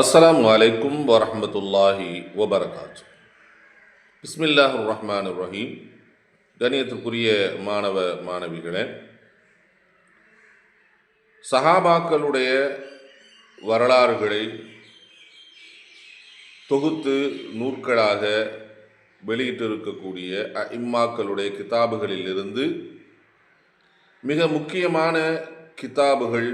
அஸ்லாம் அலைக்கும் வரமத்துல்லாஹி வபரகாத் பிஸ்மில்லாஹ் ரஹ்மான் ரஹீம் கணியத்திற்குரிய மாணவ மாணவிகளே சஹாபாக்களுடைய வரலாறுகளை தொகுத்து நூற்களாக வெளியிட்டிருக்கக்கூடிய இம்மாக்களுடைய கிதாபுகளிலிருந்து மிக முக்கியமான கிதாபுகள்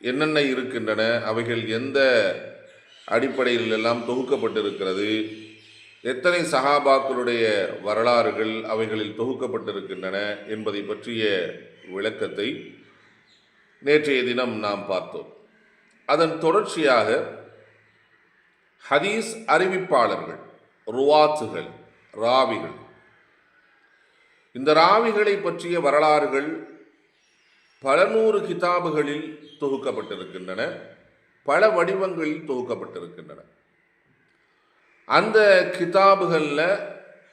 என்னென்ன இருக்கின்றன அவைகள் எந்த அடிப்படையில் எல்லாம் தொகுக்கப்பட்டிருக்கிறது எத்தனை சஹாபாக்களுடைய வரலாறுகள் அவைகளில் தொகுக்கப்பட்டிருக்கின்றன என்பதை பற்றிய விளக்கத்தை நேற்றைய தினம் நாம் பார்த்தோம். அதன் தொடர்ச்சியாக ஹதீஸ் அறிவிப்பாளர்கள் ருவாத்துகள் ராவிகள். இந்த ராவிகளை பற்றிய வரலாறுகள் பல நூறு கிதாபுகளில் தொகுக்கப்பட்டிருக்கின்றன பல வடிவங்களில் தொகுக்கப்பட்டிருக்கின்றன அந்த கிதாபுகளில்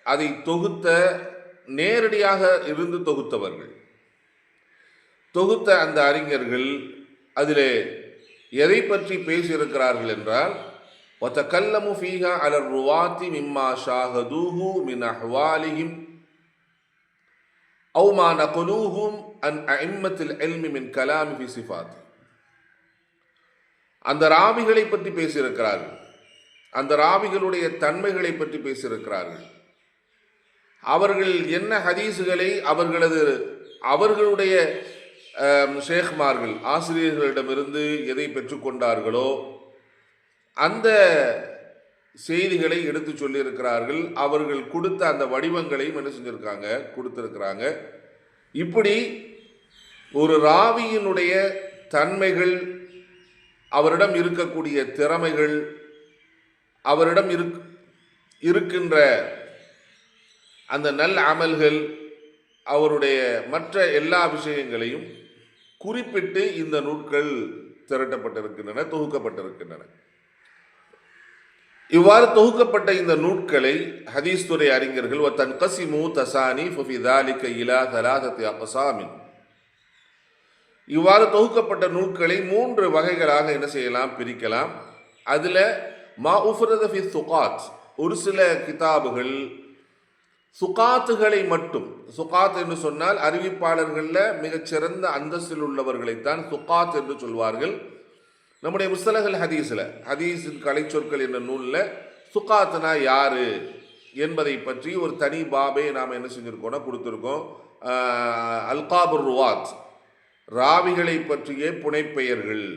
அதை தொகுத்த நேரடியாக இருந்து தொகுத்தவர்கள் தொகுத்த அந்த அறிஞர்கள் அதிலே எதை பற்றி பேசியிருக்கிறார்கள் என்றால் وتكلموا فيها على الرواة مما شاهدوه من أحوالهم أو ما نقلوهم عن أئمة العلم من كلام في صفاته அந்த ராவிகளை பற்றி பேசியிருக்கிறார்கள். அந்த ராவிகளுடைய தன்மைகளை பற்றி பேசியிருக்கிறார்கள். அவர்கள் என்ன ஹதீஸுகளை அவர்களது அவர்களுடைய ஷேக்மார்கள் ஆசிரியர்களிடமிருந்து எதை பெற்றுக்கொண்டார்களோ அந்த செய்திகளை எடுத்து சொல்லியிருக்கிறார்கள். அவர்கள் கொடுத்த அந்த வடிவங்களையும் என்ன செஞ்சுருக்காங்க? கொடுத்துருக்கிறாங்க. இப்படி ஒரு ராவியினுடைய தன்மைகள் அவரிடம் இருக்கக்கூடிய திறமைகள் அவரிடம் இருக் இருக்கின்ற அந்த நல் அமல்கள் அவருடைய மற்ற எல்லா விஷயங்களையும் குறிப்பிட்டு இந்த நூல்கள் திரட்டப்பட்டிருக்கின்றன தொகுக்கப்பட்டிருக்கின்றன. இவ்வாறு தொகுக்கப்பட்ட இந்த நூட்களை ஹதீஸ் துறை அறிஞர்கள் தன் கசிமு தசானி ஃபபிதாலிக்க இலா தலாதத்தி அகசாமின் இவ்வாறு தொகுக்கப்பட்ட நூல்களை மூன்று வகைகளாக என்ன செய்யலாம் பிரிக்கலாம். அதில் மா உஃபரத சுகாத் ஒரு சில கிதாபுகள். சுகாத்துகளை மட்டும் சுகாத் என்று சொன்னால் அறிவிப்பாளர்களில் மிகச்சிறந்த அந்தஸ்தில் உள்ளவர்களைத்தான் சுகாத் என்று சொல்வார்கள். நம்முடைய முஸ்தலகல் ஹதீஸில் ஹதீஸின் கலை சொற்கள் என்ற நூலில் சுகாத்னா யாரு என்பதை பற்றி ஒரு தனி பாபை நாம் என்ன செஞ்சுருக்கோம்னா கொடுத்துருக்கோம். அல்காபுர் ருவாத். ராவிகளை பற்றிய புனைப்பெயர்கள்.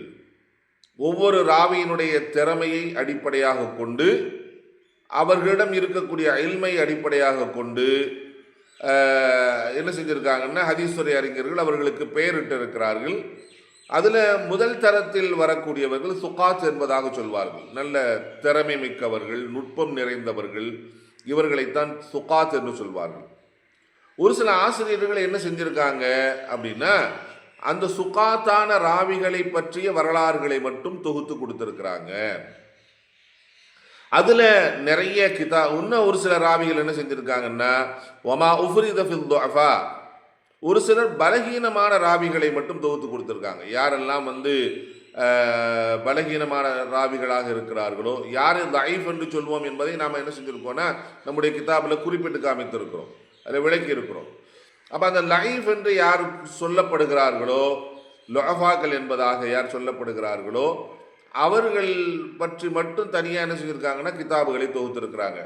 ஒவ்வொரு ராவியினுடைய திறமையை அடிப்படையாக கொண்டு அவர்களிடம் இருக்கக்கூடிய அயல்மை அடிப்படையாக கொண்டு என்ன செஞ்சுருக்காங்கன்னா ஹதீஸ்வரி அறிஞர்கள் அவர்களுக்கு பெயரிட்டு இருக்கிறார்கள் அதில் முதல் தரத்தில் வரக்கூடியவர்கள் சுகாத் என்பதாக சொல்வார்கள். நல்ல திறமை மிக்கவர்கள் நுட்பம் நிறைந்தவர்கள் இவர்களைத்தான் சுகாத் என்று சொல்வார்கள். ஒரு சில ஆசிரியர்கள் என்ன செஞ்சுருக்காங்க அப்படின்னா அந்த சுகாத்தான ராவிகளை பற்றிய வரலாறுகளை மட்டும் தொகுத்து கொடுத்துருக்குறாங்க. அதில் நிறைய கிதா இன்னும் ஒரு சில ராவிகள் என்ன செஞ்சுருக்காங்கன்னா ஒமா உஃப்ரித ஃபில் ஒரு சிலர் பலகீனமான ராவிகளை மட்டும் தொகுத்து கொடுத்துருக்காங்க. யாரெல்லாம் வந்து பலகீனமான ராவிகளாக இருக்கிறார்களோ யார் லைஃப் என்று சொல்வோம் என்பதை நாம் என்ன செஞ்சுருக்கோம்னா நம்முடைய கிதாபில் குறிப்பிட்டு காமித்திருக்கிறோம். அதில் விளக்கி இருக்கிறோம் அப்போ அந்த லைஃப் என்று யார் சொல்லப்படுகிறார்களோ லொஹாக்கள் என்பதாக யார் சொல்லப்படுகிறார்களோ அவர்கள் பற்றி மட்டும் தனியாக என்ன செஞ்சுருக்காங்கன்னா கிதாபுகளை தொகுத்திருக்கிறாங்க.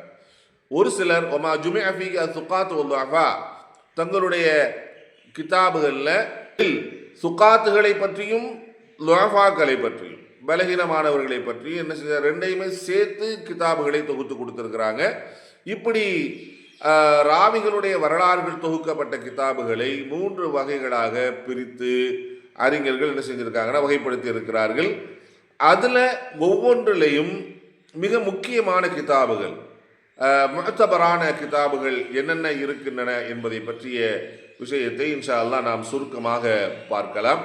ஒரு சிலர் ஒமா ஜுமே அஃபி சுகாத் அஃபா தங்களுடைய கிதாபுகளில் சுகாத்துகளை பற்றியும் லொஹாக்களை பற்றியும் பலகீனமானவர்களை பற்றியும் என்ன செஞ்ச ரெண்டையுமே சேர்த்து கிதாபுகளை தொகுத்து கொடுத்துருக்குறாங்க. இப்படி ராவிகளுடைய வரலாறுகள் தொகுக்கப்பட்ட கிதாபுகளை மூன்று வகைகளாக பிரித்து அறிஞர்கள் என்ன செஞ்சுருக்காங்கன்னா வகைப்படுத்தி இருக்கிறார்கள். அதில் ஒவ்வொன்றிலையும் மிக முக்கியமான கிதாபுகள் மகத்தபரான கிதாபுகள் என்னென்ன இருக்கின்றன என்பதை பற்றிய விஷயத்தை இன்ஷா அல்லா நாம் சுருக்கமாக பார்க்கலாம்.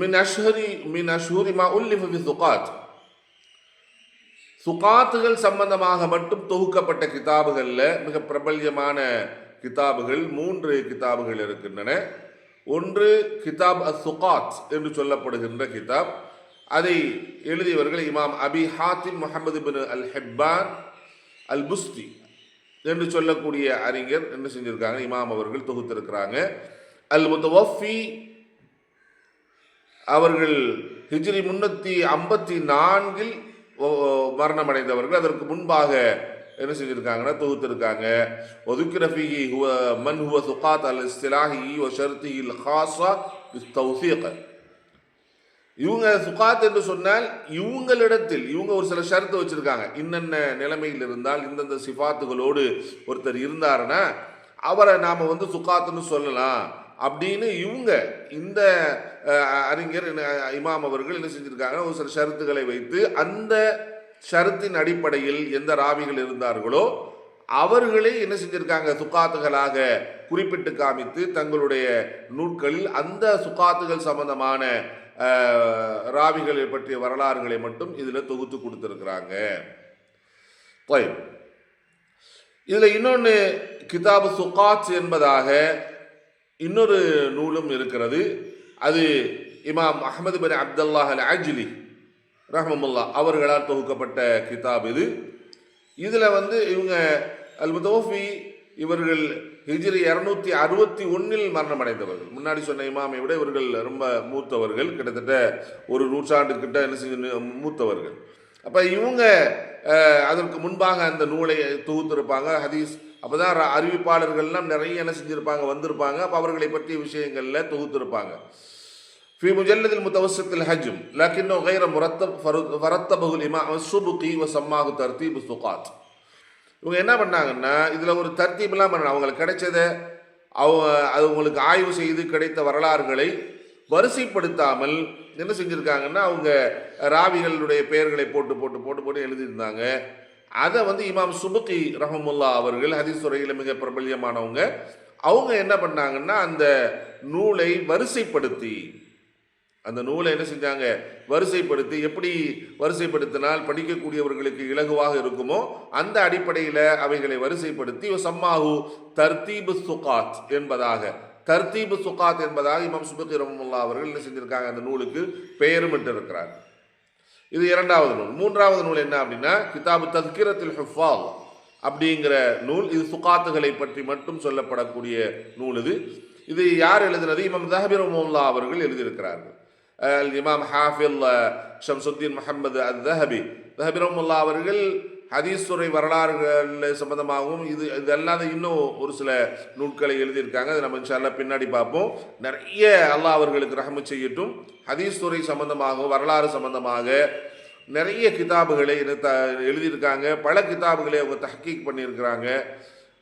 மின் அஷ்ஹரி மின் அஷ்ஹூரி மா உல்லிஃபி துகாத். சுகாத்துகள் சம்பந்தமாக மட்டும் தொகுக்கப்பட்ட கிதாபுகளில் மிக பிரபல்யமான கிதாபுகள் மூன்று கிதாபுகள் இருக்கின்றன. ஒன்று கிதாப் அ சுகாத் என்று சொல்லப்படுகின்ற கிதாப். அதை எழுதியவர்கள் இமாம் அபி ஹாத்திம் முகமது பின் அல் ஹெப்பான் அல் புஸ்தி என்று சொல்லக்கூடிய அறிஞர் என்ன செஞ்சிருக்காங்க? இமாம் அவர்கள் தொகுத்திருக்கிறாங்க. அல் முத்தவஃபி அவர்கள் ஹிஜ்ரி முன்னூற்றி ஐம்பத்தி நான்கில் மரணமடைந்தவர்கள் அதற்கு முன்பாக என்ன செஞ்சுருக்காங்கன்னா தொகுத்திருக்காங்க. ஒதுக்கிரஃபி ஹுவ மன் ஹுவ சுகாத் அல் இஸ்திலாஹி ஒ ஷர்த்திஹி இல் ஹாஸா தௌசீக இவங்க சுகாத் என்று சொன்னால் இவங்களிடத்தில் இவங்க ஒரு சில ஷரத்து வச்சுருக்காங்க. இன்னென்ன நிலைமையில் இருந்தால் இந்தந்த சிஃபாத்துகளோடு ஒருத்தர் இருந்தாருன்னா அவரை நாம் வந்து சுகாத்துன்னு சொல்லலாம். அப்படின்னு இவங்க இந்த அறிஞர் இமாம் அவர்கள் என்ன செஞ்சுருக்காங்க ஒரு சில ஷருத்துக்களை வைத்து அந்த ஷருத்தின் அடிப்படையில் எந்த ராவிகள் இருந்தார்களோ அவர்களே என்ன செஞ்சுருக்காங்க சுக்காத்துகளாக குறிப்பிட்டு காமித்து தங்களுடைய நூட்களில் அந்த சுக்காத்துகள் சம்பந்தமான ராவிகளை பற்றிய வரலாறுகளை மட்டும் இதில் தொகுத்து கொடுத்துருக்குறாங்க. இதில் இன்னொன்று கிதாபு சுகாத் என்பதாக இன்னொரு நூலும் இருக்கிறது. அது இமாம் அஹமது பின் அப்துல்லாஹ் அல் அஜ்லி ரஹமமுல்லா அவர்களால் தொகுக்கப்பட்ட கிதாப் இது. இதில் வந்து இவங்க அல் முதோஃபி இவர்கள் ஹிஜ்ரி இரநூத்தி அறுபத்தி ஒன்றில் மரணமடைந்தவர்கள். முன்னாடி சொன்ன இமாமை விட இவர்கள் ரொம்ப மூத்தவர்கள். கிட்டத்தட்ட ஒரு நூற்றாண்டு கிட்ட என்ன செஞ்சு மூத்தவர்கள். அப்போ இவங்க அதற்கு முன்பாக அந்த நூலை தொகுத்திருப்பாங்க. ஹதீஸ் அப்போ தான் அறிவிப்பாளர்கள்லாம் நிறைய என்ன செஞ்சுருப்பாங்க வந்திருப்பாங்க அப்போ அவர்களை பற்றிய விஷயங்களில் தொகுத்திருப்பாங்க في مجلد المتوسط الحجم لكنه غير مرتب فرد- فرتبه الإمام السبقي وسماه ترتيب الثقات இவங்க என்ன பண்ணாங்கன்னா இதில் ஒரு தர்த்தீப்லாம் பண்ண அவங்களுக்கு கிடைச்சதை அவங்க அது உங்களுக்கு ஆய்வு செய்து கிடைத்த வரலாறுகளை வரிசைப்படுத்தாமல் என்ன செஞ்சுருக்காங்கன்னா அவங்க ராவிகளுடைய பெயர்களை போட்டு போட்டு போட்டு போட்டு எழுதியிருந்தாங்க அதை வந்து இமாம் சுபுக்கி ரஹமுல்லா அவர்கள் ஹதீஸ் துறையில் மிக பிரபல்யமானவங்க. அவங்க என்ன பண்ணாங்கன்னா அந்த நூலை வரிசைப்படுத்தி அந்த நூலை என்ன செஞ்சாங்க? வரிசைப்படுத்தி எப்படி வரிசைப்படுத்தினால் படிக்கக்கூடியவர்களுக்கு இலகுவாக இருக்குமோ அந்த அடிப்படையில் அவைகளை வரிசைப்படுத்தி சம்மாஹு தர்தீபு சுகாத் என்பதாக தர்தீபு சுகாத் என்பதாக இமாம் சுபத்தி ரஹமுல்லா அவர்கள் என்ன செஞ்சுருக்காங்க? அந்த நூலுக்கு பெயருமிட்டு இருக்கிறார் இது இரண்டாவது நூல். மூன்றாவது நூல் என்ன அப்படின்னா கிதாபு தத்கிரத்தில் ஹுஃபால் அப்படிங்கிற நூல். இது சுகாத்துகளை பற்றி மட்டும் சொல்லப்படக்கூடிய நூல் இது. இது யார் எழுதினது? இமாம் தஹபி ரஹமுல்லா அவர்கள் எழுதியிருக்கிறார்கள். இமாம் ஹாஃபில் ஷம்சுத்தீன் முஹம்மது அத் தஹபி தஹபி அவர்கள் ஹதீஸ் வரலாறுகள் சம்பந்தமாகவும் இது இது அல்லாத இன்னும் ஒரு சில நூட்களை எழுதியிருக்காங்க. அதை நம்ம இன்ஷால்லா பின்னாடி பார்ப்போம். நிறைய அல்லாஹ் அவர்களுக்கு ரகம செய்யட்டும். ஹதீஸ்துறை சம்பந்தமாக வரலாறு சம்பந்தமாக நிறைய கிதாபுகளை த- எழுதியிருக்காங்க. பல கிதாபுகளை அவங்க தஹ்கீக் பண்ணியிருக்கிறாங்க.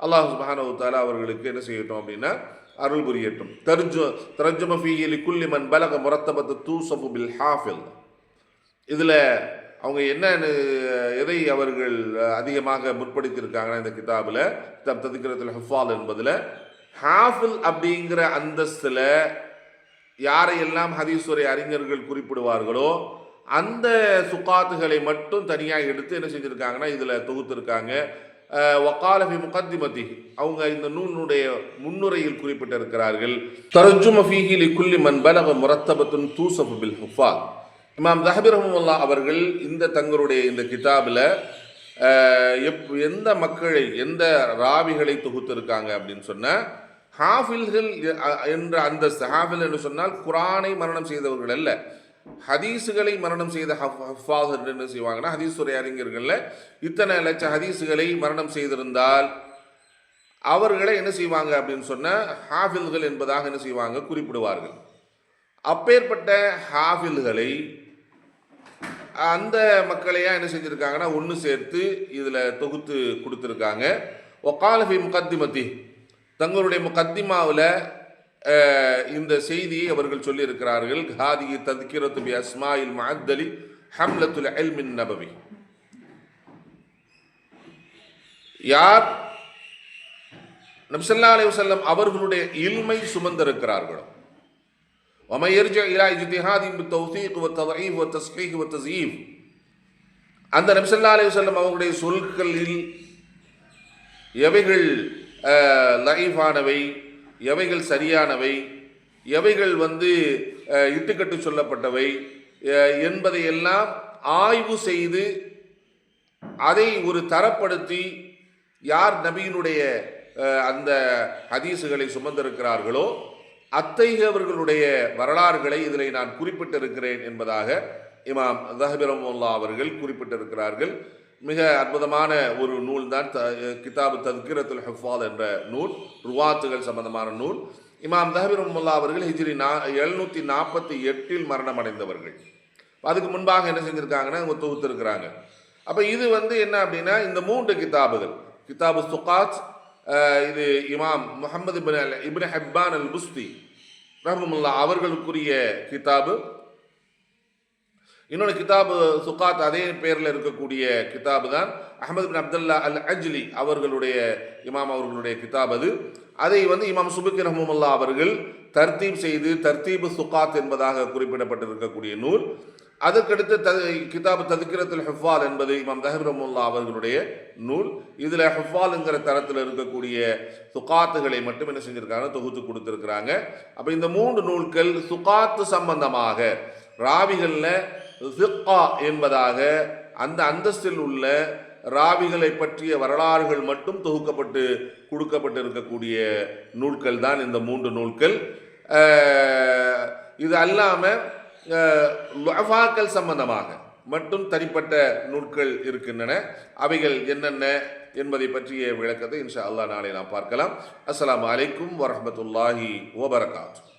அல்லாஹ் சுப்ஹானஹு தஆலா அவர்களுக்கு என்ன செய்யட்டும் அப்படின்னா அருள் புரியட்டும். தர்ஜு தர்ஜுமஃபி குல்லிமன் பலக முரத்தபத்து தூசபு பில் ஹாஃபில். இதில் அவங்க என்னன்னு எதை அவர்கள் அதிகமாக முற்படுத்தியிருக்காங்கன்னா இந்த கிதாபில் கிதாப் ததுக்கிறதுல ஹஃபால் என்பதில் ஹாஃபில் அப்படிங்கிற அந்தஸ்தில் யாரையெல்லாம் ஹதீஸ்வரை அறிஞர்கள் குறிப்பிடுவார்களோ அந்த சுக்காத்துகளை மட்டும் தனியாக எடுத்து என்ன செஞ்சுருக்காங்கன்னா இதில் தொகுத்திருக்காங்க. வக்காலஃபி முகத்திமதி. அவங்க இந்த நூலினுடைய முன்னுரையில் குறிப்பிட்டிருக்கிறார்கள். தர்ஜும ஃபீஹி லிக்குல்லி மன் பலக முரத்தபத்துன் தூசஃபு பில் ஹுஃபால். இமாம் தஹபி ரஹமுல்லா அவர்கள் இந்த தங்களுடைய இந்த கிதாபில் எப் எந்த மக்களை எந்த ராவிகளை தொகுத்திருக்காங்க அப்படின்னு சொன்ன ஹாஃபில்கள் என்ற அந்த ஹாஃபில் என்று சொன்னால் குரானை மரணம் செய்தவர்கள் அல்ல. ஹதீஸுகளை மரணம் செய்த ஹஃப்- ஹஃபாஸ் என்று என்ன செய்வாங்கன்னா ஹதீஸ் துறை அறிஞர்களில் இத்தனை லட்ச ஹதீஸுகளை மரணம் செய்திருந்தால் அவர்களை என்ன செய்வாங்க அப்படின்னு சொன்ன ஹாஃபில்கள் என்பதாக என்ன செய்வாங்க குறிப்பிடுவார்கள். அப்பேற்பட்ட ஹாஃபில்களை அந்த மக்களையா என்ன செஞ்சுருக்காங்கன்னா ஒன்று சேர்த்து இதில் தொகுத்து கொடுத்துருக்காங்க. ஒக்காலஃபி முகத்திமத்தி தங்களுடைய முகத்திமாவில் இந்த செய்தியை அவர்கள் சொல்லியிருக்கிறார்கள். ஹாதி தத்கிரத்து பி அஸ்மாயில் மஹத்தலி ஹம்லத்துல் அல்மின் நபவி. யார்? நபிசல்லா அலைஹி வஸல்லம் அவர்களுடைய இல்மை சுமந்திருக்கிறார்களோ? ومن يرجع الى اجتهاد بالتوثيق والتضعيف والتصحيح والتزييف அந்த நபிசல்லா அலைஹி வஸல்லம் அவர்களுடைய சொற்களில் எவைகள் அஹ், லஈஃபானவை எவைகள் சரியானவை எவைகள் வந்து அஹ், இட்டுக்கட்டு சொல்லப்பட்டவை அஹ், என்பதையெல்லாம் ஆய்வு செய்து அதை ஒரு தரப்படுத்தி யார் நபியினுடைய அஹ், அந்த ஹதீஸுகளை சுமந்திருக்கிறார்களோ அத்தகையவர்களுடைய வரலாறுகளை இதில் நான் குறிப்பிட்டிருக்கிறேன் என்பதாக இமாம் ஜஹபிரமுல்லா அவர்கள் குறிப்பிட்டிருக்கிறார்கள். மிக அற்புதமான ஒரு நூல் தான் த கிதாபு தத்கிரத்துல் ஹஃபால் என்ற நூல் ருவாத்துகள் சம்பந்தமான நூல். இமாம் தஹபிரமுல்லா அவர்கள் ஹிஜ்ரி நா எழுநூற்றி நாற்பத்தி எட்டில் மரணம் அடைந்தவர்கள் அதுக்கு முன்பாக என்ன செஞ்சுருக்காங்கன்னா அவங்க தொகுத்துருக்கிறாங்க. அப்போ இது வந்து என்ன அப்படின்னா இந்த மூன்று கிதாபுகள். கிதாபு சுகாத் இது இமாம் Muhammad ibn al ibn Hibban al Busti ரஹமுல்லா அவர்களுக்குரிய கிதாபு. இன்னொன்று கிதாபு சுகாத் அதே பேரில் இருக்கக்கூடிய கிதாபு தான். அஹமது பின் அப்துல்லா அல் அஜ்லி அவர்களுடைய இமாம் அவர்களுடைய கிதாப் அது. அதை வந்து இமாம் சுபுக்கி ரஹமுல்லா அவர்கள் தர்த்தீப் செய்து தர்த்தீபு சுகாத் என்பதாக குறிப்பிடப்பட்டிருக்கக்கூடிய நூல். அதற்கடுத்து த கிதாப் ததுக்கிரத்தில் ஹிஃபால் என்பது இமாம் தஹிப் ரஹமுல்லா அவர்களுடைய நூல். இதில் ஹிஃபாலுங்கிற தரத்தில் இருக்கக்கூடிய சுகாத்துகளை மட்டும் என்ன செஞ்சிருக்காங்க? தொகுத்து கொடுத்துருக்குறாங்க. அப்போ இந்த மூன்று நூல்கள் சுகாத்து சம்பந்தமாக ராவிகளில் சிக்கா என்பதாக அந்த அந்தஸ்தில் உள்ள ராவிகளை பற்றிய வரலாறுகள் மட்டும் தொகுக்கப்பட்டு கொடுக்கப்பட்டு இருக்கக்கூடிய நூல்கள் தான் இந்த மூன்று நூல்கள். இது அல்லாமல் லுஃபாக்கள் சம்பந்தமாக மட்டும் தனிப்பட்ட நூல்கள் இருக்கின்றன. அவைகள் என்னென்ன என்பதை பற்றிய விளக்கத்தை இன்ஷா அல்லா நாளை நாம் பார்க்கலாம். அஸ்லாம் அலைக்கும் வரமத்துல்லாஹி வபரகாத்து